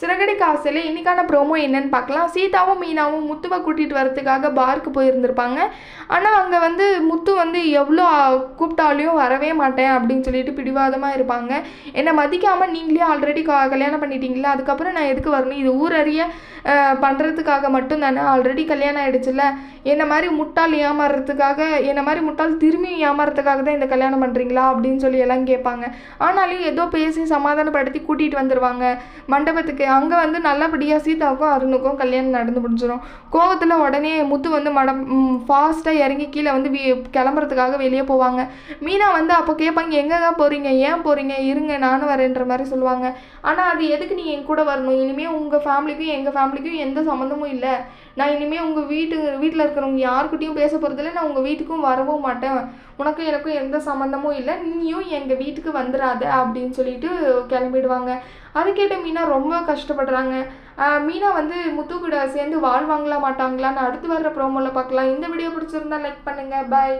சிறகடி காசில் இன்றைக்கான ப்ரோமோ என்னன்னு பார்க்கலாம். சீதாவும் மீனாவும் முத்துவை கூட்டிகிட்டு வரதுக்காக பார்க்கு போயிருந்திருப்பாங்க. ஆனால் அங்கே வந்து முத்து வந்து எவ்வளோ கூப்பிட்டாலையும் வரவே மாட்டேன் அப்படின்னு சொல்லிட்டு பிடிவாதமாக இருப்பாங்க. என்னை மதிக்காமல் நீங்களே ஆல்ரெடி கல்யாணம் பண்ணிட்டீங்களா அதுக்கப்புறம் நான் எதுக்கு வரணும்? இது ஊரறிய பண்ணுறதுக்காக மட்டும் தானே? ஆல்ரெடி கல்யாணம் ஆயிடுச்சுல்ல. என்னை மாதிரி முட்டாள் ஏமாறுறதுக்காக என்னை மாதிரி முட்டாள் திரும்பி ஏமாறுறதுக்காக தான் இந்த கல்யாணம் பண்ணுறீங்களா அப்படின்னு சொல்லி எல்லாம் கேட்பாங்க. ஆனாலும் ஏதோ பேசி சமாதானப்படுத்தி கூட்டிகிட்டு வந்துடுவாங்க மண்டபத்துக்கு அங்கே வந்து நல்லபடியாக சீதாவுக்கும் அருணுக்கும் கல்யாணம் நடந்து முடிஞ்சிடும் கோவத்தில் உடனே முத்து வந்து மடம் ஃபாஸ்ட்டாக இறங்கி கீழே வந்து வீ கிளம்புறதுக்காக வெளியே போவாங்க. மீனா வந்து அப்போ கேட்பாங்க எங்கேங்க போகிறீங்க ஏன் போகிறீங்க இருங்க நானும் வரேன்ற மாதிரி சொல்லுவாங்க. ஆனால் அது எதுக்கு நீ என் கூட வரணும்? இனிமேல் உங்கள் ஃபேமிலிக்கும் எங்கள் ஃபேமிலிக்கும் எந்த சம்மந்தமும் இல்லை. நான் இனிமேல் உங்கள் வீட்டு வீட்டில் இருக்கிறவங்க யாருக்கிட்டையும் பேச போகிறதில்ல நான் உங்கள் வீட்டுக்கும் வரவும் மாட்டேன். உனக்கும் எனக்கும் எந்த சம்மந்தமும் இல்லை. நீயும் எங்கள் வீட்டுக்கு வந்துடாத அப்படின்னு சொல்லிட்டு கிளம்பிடுவாங்க. அது கேட்ட மீனா ரொம்ப கஷ்டப்படுறாங்க. மீனா வந்து முத்து கூட சேர்ந்து வாழ்வாங்களா மாட்டாங்களான்னு அடுத்து வர்ற ப்ரோமோவில் பார்க்கலாம். இந்த வீடியோ பிடிச்சிருந்தா லைக் பண்ணுங்கள் பாய்